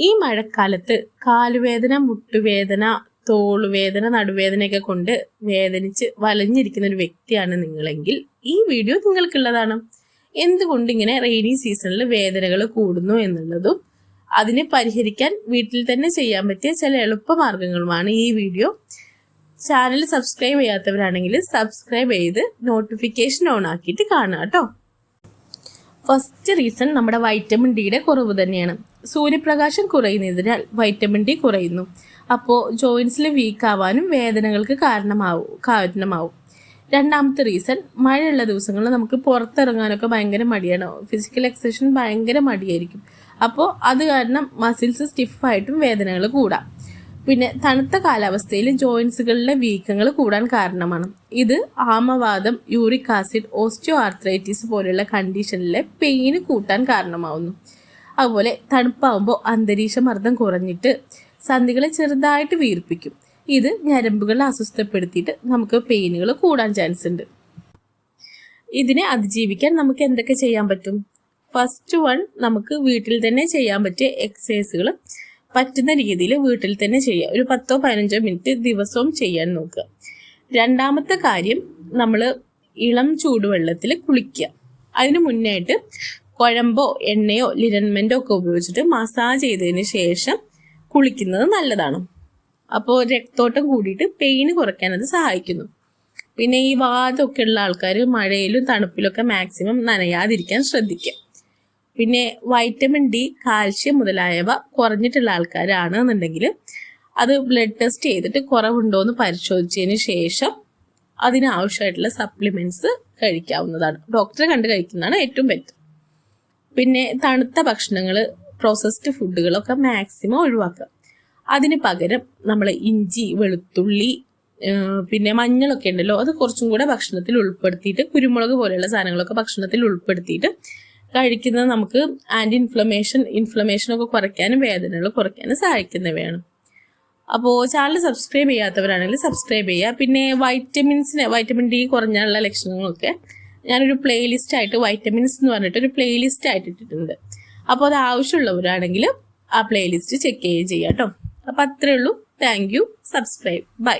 ഈ മഴക്കാലത്ത് കാലുവേദന മുട്ടുവേദന തോളുവേദന നടുവേദനയൊക്കെ കൊണ്ട് വേദനിച്ച് വലഞ്ഞിരിക്കുന്ന ഒരു വ്യക്തിയാണ് നിങ്ങളെങ്കിൽ ഈ വീഡിയോ നിങ്ങൾക്കുള്ളതാണ്. എന്തുകൊണ്ട് ഇങ്ങനെ റെയിനി സീസണിൽ വേദനകൾ കൂടുന്നു എന്നുള്ളതും അതിനെ പരിഹരിക്കാൻ വീട്ടിൽ തന്നെ ചെയ്യാൻ പറ്റിയ ചില എളുപ്പമാർഗങ്ങളുമാണ് ഈ വീഡിയോ. ചാനൽ സബ്സ്ക്രൈബ് ചെയ്യാത്തവരാണെങ്കിൽ സബ്സ്ക്രൈബ് ചെയ്ത് നോട്ടിഫിക്കേഷൻ ഓൺ ആക്കിയിട്ട് കാണുക കേട്ടോ. ഫസ്റ്റ് റീസൺ നമ്മുടെ വൈറ്റമിൻ ഡിയുടെ കുറവ് തന്നെയാണ്. സൂര്യപ്രകാശം കുറയുന്നതിനാൽ വൈറ്റമിൻ ഡി കുറയുന്നു. അപ്പോൾ ജോയിൻസിൽ വീക്ക് ആവാനും വേദനകൾക്ക് കാരണമാവും കാരണമാവും. രണ്ടാമത്തെ റീസൺ മഴയുള്ള ദിവസങ്ങളിൽ നമുക്ക് പുറത്തിറങ്ങാനൊക്കെ ഭയങ്കര മടിയാണ്. ഫിസിക്കൽ എക്സസൈസിന് ഭയങ്കര മടിയായിരിക്കും. അപ്പോൾ അത് കാരണം മസിൽസ് സ്റ്റിഫായിട്ടും വേദനകൾ കൂടാം. പിന്നെ തണുത്ത കാലാവസ്ഥയിൽ ജോയിൻസുകളിലെ വീക്കങ്ങൾ കൂടാൻ കാരണമാണ്. ഇത് ആമവാദം യൂറിക് ആസിഡ് ഓസ്റ്റിയോ ആർത്രൈറ്റിസ് പോലെയുള്ള കണ്ടീഷനിലെ പെയിന് കൂട്ടാൻ കാരണമാവുന്നു. അതുപോലെ തണുപ്പാകുമ്പോൾ അന്തരീക്ഷ മർദ്ദം കുറഞ്ഞിട്ട് സന്ധികളെ ചെറുതായിട്ട് വീർപ്പിക്കും. ഇത് ഞരമ്പുകളെ അസ്വസ്ഥപ്പെടുത്തിയിട്ട് നമുക്ക് പെയിനുകൾ കൂടാൻ ചാൻസ് ഉണ്ട്. ഇതിനെ അതിജീവിക്കാൻ നമുക്ക് എന്തൊക്കെ ചെയ്യാൻ പറ്റും? ഫസ്റ്റ് വൺ നമുക്ക് വീട്ടിൽ തന്നെ ചെയ്യാൻ പറ്റിയ എക്സസൈസുകൾ പറ്റുന്ന രീതിയിൽ വീട്ടിൽ തന്നെ ചെയ്യുക ഒരു പത്തോ പതിനഞ്ചോ മിനിറ്റ് ദിവസവും ചെയ്യാൻ നോക്കുക. രണ്ടാമത്തെ കാര്യം നമ്മൾ ഇളം ചൂടുവെള്ളത്തിൽ കുളിക്കുക. അതിനു മുന്നായിട്ട് കുഴമ്പോ എണ്ണയോ ലിരൻമെന്റോ ഒക്കെ ഉപയോഗിച്ചിട്ട് മസാജ് ചെയ്തതിന് ശേഷം കുളിക്കുന്നത് നല്ലതാണ്. അപ്പോൾ രക്തോട്ടം കൂടിയിട്ട് പെയിന് കുറയ്ക്കാൻ അത് സഹായിക്കുന്നു. പിന്നെ ഈ വാദമൊക്കെ ഉള്ള ആൾക്കാർ മഴയിലും തണുപ്പിലൊക്കെ മാക്സിമം നനയാതിരിക്കാൻ ശ്രദ്ധിക്കുക. പിന്നെ വൈറ്റമിൻ ഡി കാൽഷ്യം മുതലായവ കുറഞ്ഞിട്ടുള്ള ആൾക്കാരാണ് എന്നുണ്ടെങ്കിൽ അത് ബ്ലഡ് ടെസ്റ്റ് ചെയ്തിട്ട് കുറവുണ്ടോ എന്ന് പരിശോധിച്ചതിന് ശേഷം അതിനാവശ്യമായിട്ടുള്ള സപ്ലിമെന്റ്സ് കഴിക്കാവുന്നതാണ്. ഡോക്ടറെ കണ്ട് കഴിക്കുന്നതാണ് ഏറ്റവും ബെറ്റർ പിന്നെ തണുത്ത ഭക്ഷണങ്ങൾ പ്രോസസ്ഡ് ഫുഡുകളൊക്കെ മാക്സിമം ഒഴിവാക്കുക. അതിന് പകരം നമ്മൾ ഇഞ്ചി വെളുത്തുള്ളി പിന്നെ മഞ്ഞളൊക്കെ ഉണ്ടല്ലോ അത് കുറച്ചും കൂടെ ഭക്ഷണത്തിൽ ഉൾപ്പെടുത്തിയിട്ട് കുരുമുളക് പോലെയുള്ള സാധനങ്ങളൊക്കെ ഭക്ഷണത്തിൽ ഉൾപ്പെടുത്തിയിട്ട് കഴിക്കുന്നത് നമുക്ക് ആന്റി ഇൻഫ്ലമേഷൻ ഇൻഫ്ലമേഷൻ ഒക്കെ കുറയ്ക്കാനും വേദനകൾ കുറയ്ക്കാനും സഹായിക്കുന്നവയാണ്. അപ്പോൾ ചാനൽ സബ്സ്ക്രൈബ് ചെയ്യാത്തവരാണെങ്കിൽ സബ്സ്ക്രൈബ് ചെയ്യുക. പിന്നെ വൈറ്റമിൻസിന് വൈറ്റമിൻ ഡി കുറഞ്ഞുള്ള ലക്ഷണങ്ങളൊക്കെ ഞാനൊരു പ്ലേലിസ്റ്റ് ആയിട്ട് വൈറ്റമിൻസ് എന്ന് പറഞ്ഞിട്ട് ഒരു പ്ലേലിസ്റ്റ് ആയിട്ട് ഇട്ടിട്ടുണ്ട്. അപ്പോൾ അത് ആവശ്യമുള്ളവരാണെങ്കിൽ ആ പ്ലേലിസ്റ്റ് ചെക്ക് ചെയ്യുകയും ചെയ്യാം കേട്ടോ അപ്പോൾ അത്രയേ ഉള്ളൂ. Thank you subscribe bye